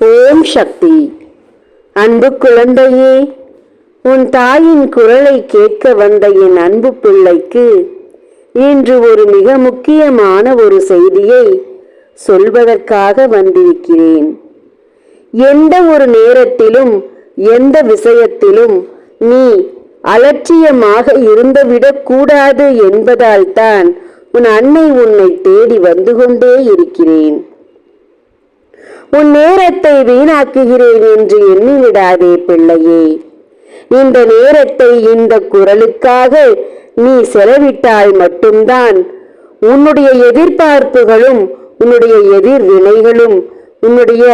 ஓம் சக்தி. அன்பு குழந்தையே உன் தாயின் குரலை கேட்க வந்த என் அன்பு பிள்ளைக்கு இன்று ஒரு மிக முக்கியமான ஒரு செய்தியை சொல்வதற்காக வந்திருக்கிறேன். எந்த ஒரு நேரத்திலும் எந்த விஷயத்திலும் நீ அலட்சியமாக இருந்துவிடக் கூடாது உன் அன்னை உன்னை தேடி வந்து கொண்டே இருக்கிறேன். உன் நேரத்தை வீணாக்குகிறேன் என்று எண்ணிவிடாதே பிள்ளையே. இந்த நேரத்தை இந்த குரலுக்காக நீ செலவிட்டால் மட்டும்தான் உன்னுடைய எதிர்பார்ப்புகளும் உன்னுடைய எதிர்வினைகளும் உன்னுடைய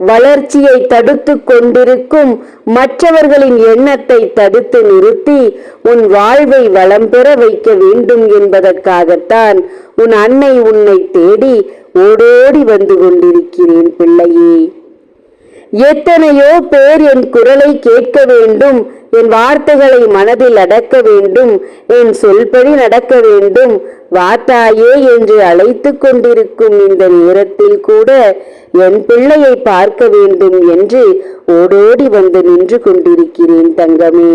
வளர்ச்சியை தடுத்து கொண்டிருக்கும் மற்றவர்களின் எண்ணத்தை தடுத்து நிறுத்தி உன் வாழ்வை வளம் பெற வைக்க வேண்டும் என்பதற்காகத்தான் உன் அன்னை உன்னை தேடி ஓடோடி வந்து கொண்டிருக்கிறேன் பிள்ளையே. எத்தனையோ பேர் என் குரலை கேட்க வேண்டும் என் வார்த்தைகளை மனதில் அடக்க வேண்டும் என் சொல்படி நடக்க வேண்டும் வாத்தாயே என்று அழைத்து கொண்டிருக்கும் இந்த நேரத்தில் கூட என் பிள்ளையை பார்க்க வேண்டும் என்று ஓடோடி வந்து நின்று கொண்டிருக்கிறேன் தங்கமே.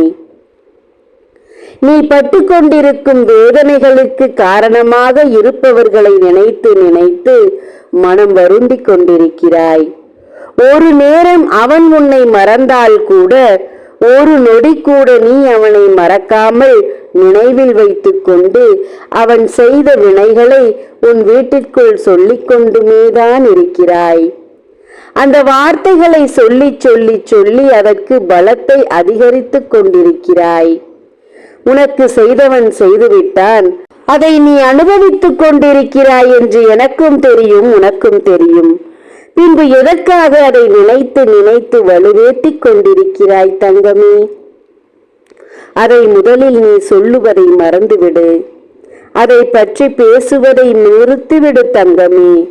நீ பட்டு கொண்டிருக்கும் வேதனைகளுக்கு காரணமாக இருப்பவர்களை நினைத்து நினைத்து மனம் வருந்தி கொண்டிருக்கிறாய். ஒரு நேரம் அவன் உன்னை மறந்தால் கூட ஒரு நொடி கூட நீ அவனை மறக்காமல் நினைவில் வைத்துக் கொண்டு அவன் செய்த வினைகளை உன் வீட்டிற்குள் சொல்லிக் கொண்டுமேதான் இருக்கிறாய். அந்த வார்த்தைகளை சொல்லி சொல்லி சொல்லி அதற்கு பலத்தை அதிகரித்துக் கொண்டிருக்கிறாய். உனக்கு செய்தவன் செய்துவிட்டான். அதை நீ அனுபவித்துக் கொண்டிருக்கிறாய் என்று எனக்கும் தெரியும் உனக்கும் தெரியும். பின்பு எதற்காக அதை நினைத்து நினைத்து வலுவேற்றிக் கொண்டிருக்கிறாய் தங்கமே? அதை முதலில் நீ சொல்லுவதை மறந்துவிடு. அதை பற்றி பேசுவதை நிறுத்திவிடு தங்கமே.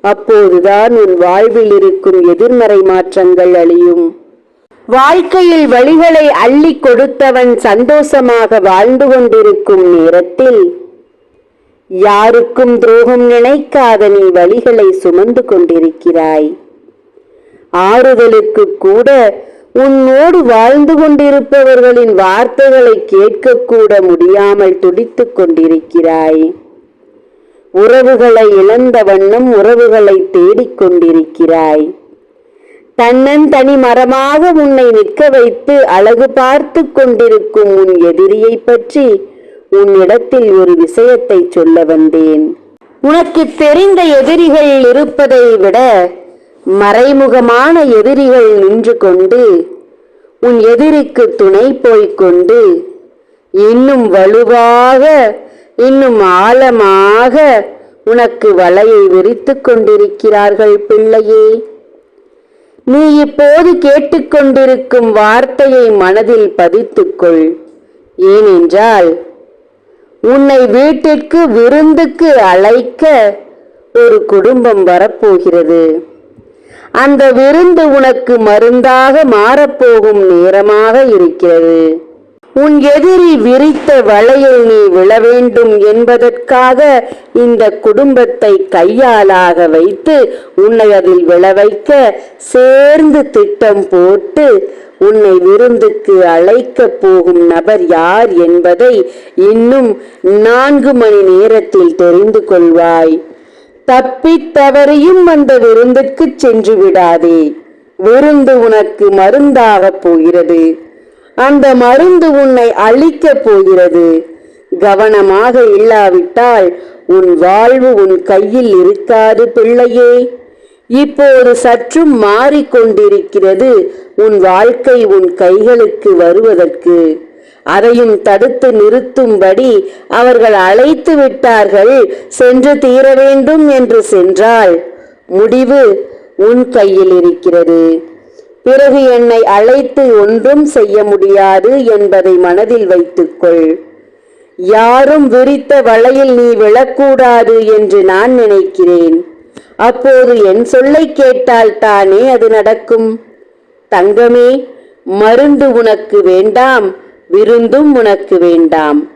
அப்போதுதான் உன் வாழ்வில் இருக்கும் எதிர்மறை மாற்றங்கள் அழியும். வாழ்க்கையில் வழிகளை அள்ளி கொடுத்தவன் சந்தோஷமாக வாழ்ந்து கொண்டிருக்கும் நேரத்தில் யாருக்கும் துரோகம் நினைக்காத நீ வழிகளை சுமந்து கொண்டிருக்கிறாய். ஆறுதலுக்கு கூட உன்னோடு வாழ்ந்து கொண்டிருப்பவர்களின் வார்த்தைகளை கேட்கக்கூட முடியாமல் துடித்துக் கொண்டிருக்கிறாய். உறவுகளை இழந்த வண்ணம் உறவுகளை தேடிக் கொண்டிருக்கிறாய். தன்னன் தனி மரமாக உன்னை நிற்க வைத்து அழகு பார்த்து கொண்டிருக்கும் உன் எதிரியை பற்றி உன்னிடத்தில் ஒரு விஷயத்தை சொல்ல வந்தேன். உனக்கு தெரிந்த எதிரிகள் இருப்பதை விட மறைமுகமான எதிரிகள் நின்று கொண்டு உன் எதிரிக்கு துணை போய்க் கொண்டு இன்னும் வலுவாக இன்னும் ஆழமாக உனக்கு வலையை விரித்துக் கொண்டிருக்கிறார்கள் பிள்ளையே. நீ இப்போது கேட்டுக்கொண்டிருக்கும் வார்த்தையை மனதில் பதித்துக்கொள். ஏனென்றால் உன்னை வீட்டிற்கு விருந்துக்கு அழைக்க ஒரு குடும்பம் வரப்போகிறது. அந்த விருந்து உனக்கு மருந்தாக மாறப்போகும் நேரமாக இருக்கிறது. உன் எதிரி விரித்த வலையில் நீ விழ வேண்டும் என்பதற்காக இந்த குடும்பத்தை கையாளாக வைத்து உன்னை அதில் விளைவைக்க சேர்ந்து திட்டம் போட்டு உன்னை விருந்துக்கு அழைக்கப் போகும் நபர் யார் என்பதை இன்னும் நான்கு மணி நேரத்தில் தெரிந்து கொள்வாய். தப்பித் தவறியும் அந்த விருந்துக்கு சென்று விடாதே. விருந்து உனக்கு மருந்தாகப் போகிறது. அந்த மருந்து உன்னை அழிக்கப் போகிறது. கவனமாக இல்லாவிட்டால் உன் வாழ்வு உன் கையில் இருக்காது பிள்ளையே. இப்போது சற்றும் மாறிக்கொண்டிருக்கிறது உன் வாழ்க்கை உன் கைகளுக்கு வருவதற்கு. அதையும் தடுத்து நிறுத்தும்படி அவர்கள் அழைத்து விட்டார்கள் சென்று தீர வேண்டும் என்று சென்றால் முடிவு உன் கையில் இருக்கிறது. பிறகு என்னை அழைத்து ஒன்றும் செய்ய முடியாது என்பதை மனதில் வைத்துக்கொள். யாரும் விரித்த வலையில் நீ விழக்கூடாது என்று நான் நினைக்கிறேன். அப்போது என் சொல்லை கேட்டால் தானே அது நடக்கும். தங்கமே மருந்து உனக்கு வேண்டாம் விருந்தும் உனக்கு வேண்டாம்.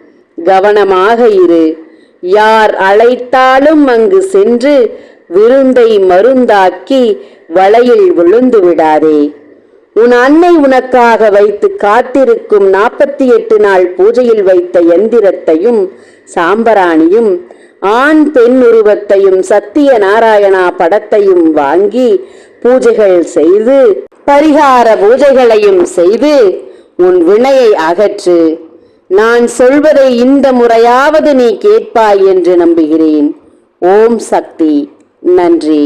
கவனமாக இரு. யார் அழைத்தாலும் அங்கு சென்று விருந்தை மருந்தாக்கி வலையில் விழுந்து விடாதே. உன் அன்னை உனக்காக வைத்து காத்திருக்கும் நாற்பத்தி எட்டு நாள் பூஜையில் வைத்த எந்திரத்தையும் சாம்பராணியும் ஆண் பெண் உருவத்தையும் சத்திய நாராயணா படத்தையும் வாங்கி பூஜைகள் செய்து பரிகார பூஜைகளையும் செய்து உன் வினையை அகற்று. நான் சொல்வதை இந்த முறையாவது நீ கேட்பாய் என்று நம்புகிறேன். ஓம் சக்தி. நன்றி.